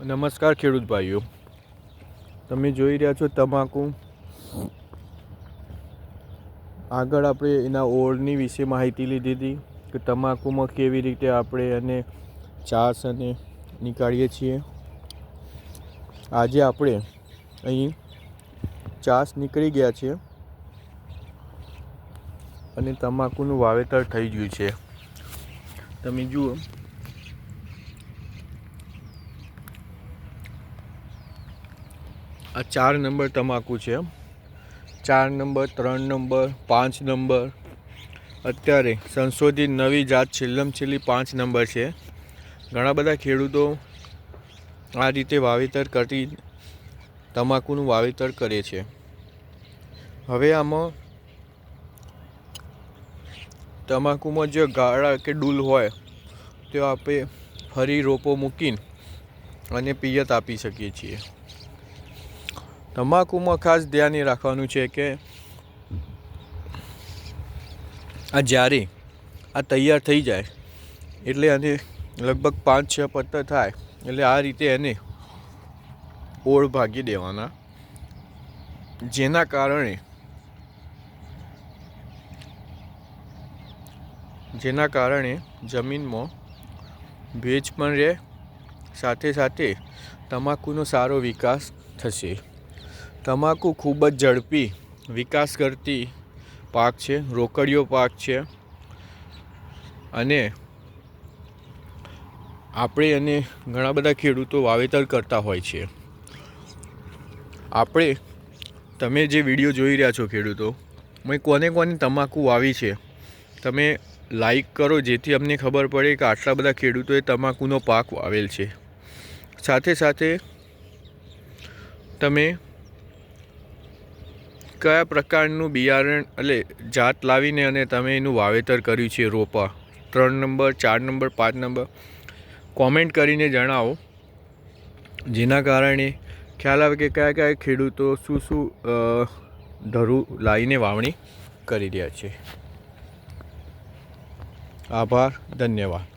નમસ્કાર ખેડૂત ભાઈઓ. તમે જોઈ રહ્યા છો તમાકુ. આગળ આપણે એના ઓળની વિશે માહિતી લીધી હતી કે તમાકુમાં કેવી રીતે આપણે એને ચાસ અને નીકાળીએ છીએ. આજે આપણે અહીં ચાસ નીકળી ગયા છે અને તમાકુનું વાવેતર થઈ ગયું છે. તમે જુઓ. આ ચાર નંબર તમાકુ છે. ચાર નંબર, ત્રણ નંબર, પાંચ નંબર. અત્યારે સંશોધિત નવી જાત છેલ્લમ છેલ્લી પાંચ નંબર છે. ઘણા બધા ખેડૂતો આ રીતે વાવેતર કરી તમાકુનું વાવેતર કરે છે. હવે આમાં તમાકુમાં જે ગાળા કે ડૂલ હોય, તે આપણે ફરી રોપો મૂકીને અને પિયત આપી શકીએ છીએ. તમાકુમાં ખાસ ધ્યાન રાખવાનું છે કે આ જ્યારે આ તૈયાર થઈ જાય, એટલે આને લગભગ પાંચ, છ પત્તા થાય, એટલે આ રીતે એને ઓળ ભાગી દેવાના. જેના કારણે જેના કારણે જમીનમાં ભેજ પણ રહે, સાથે સાથે તમાકુનો સારો વિકાસ થશે. તમાકુ ખૂબ જ ઝડપી વિકાસ કરતી પાક છે, રોકડીયો પાક છે. અને આપણે અને ઘણા બધા ખેડૂતો વાવેતર કરતા હોય છે. આપણે, તમે જે વીડિયો જોઈ રહ્યા છો ખેડૂતો, મેં કોને કોને તમાકુ વાવી છે, તમે લાઈક કરો જેથી અમને ખબર પડે કે આટલા બધા ખેડૂતોએ તમાકુનો પાક વાવેલ છે. સાથે સાથે તમે કયા પ્રકારનું બિયારણ એટલે જાત લાવીને અને તમે એનું વાવેતર કર્યું છે રોપા? ત્રણ નંબર, ચાર નંબર, પાંચ નંબર? કોમેન્ટ કરીને જણાવો. જેના કારણે ખ્યાલ આવે કે કયા કયા ખેડૂતો શું શું ધરું લાવીને વાવણી કરી રહ્યા છે. આભાર, ધન્યવાદ.